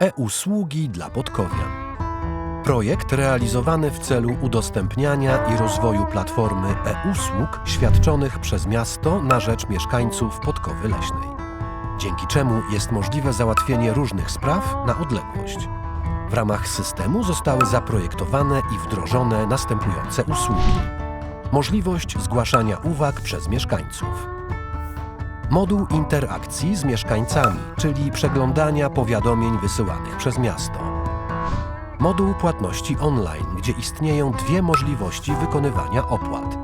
E-usługi dla Podkowian. Projekt realizowany w celu udostępniania i rozwoju platformy e-usług świadczonych przez miasto na rzecz mieszkańców Podkowy Leśnej. Dzięki czemu jest możliwe załatwienie różnych spraw na odległość. W ramach systemu zostały zaprojektowane i wdrożone następujące usługi. Możliwość zgłaszania uwag przez mieszkańców. Moduł interakcji z mieszkańcami, czyli przeglądania powiadomień wysyłanych przez miasto. Moduł płatności online, gdzie istnieją dwie możliwości wykonywania opłat.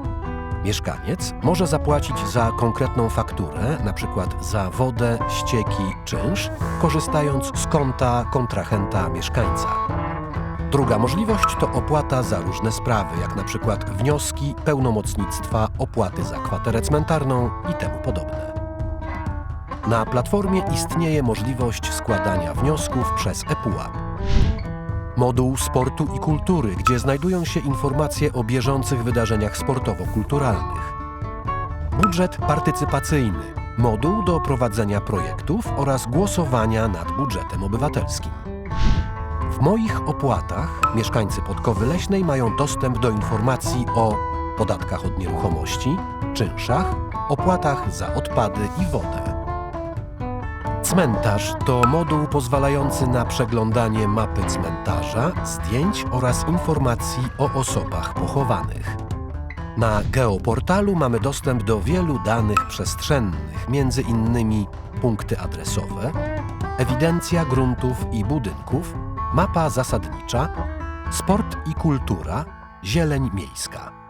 Mieszkaniec może zapłacić za konkretną fakturę, np. za wodę, ścieki, czynsz, korzystając z konta kontrahenta mieszkańca. Druga możliwość to opłata za różne sprawy, jak np. wnioski, pełnomocnictwa, opłaty za kwaterę cmentarną i temu podobne. Na platformie istnieje możliwość składania wniosków przez ePUAP. Moduł sportu i kultury, gdzie znajdują się informacje o bieżących wydarzeniach sportowo-kulturalnych. Budżet partycypacyjny, moduł do prowadzenia projektów oraz głosowania nad budżetem obywatelskim. W moich opłatach mieszkańcy Podkowy Leśnej mają dostęp do informacji o podatkach od nieruchomości, czynszach, opłatach za odpady i wodę. Cmentarz to moduł pozwalający na przeglądanie mapy cmentarza, zdjęć oraz informacji o osobach pochowanych. Na geoportalu mamy dostęp do wielu danych przestrzennych, między innymi punkty adresowe, ewidencja gruntów i budynków, mapa zasadnicza, sport i kultura, zieleń miejska.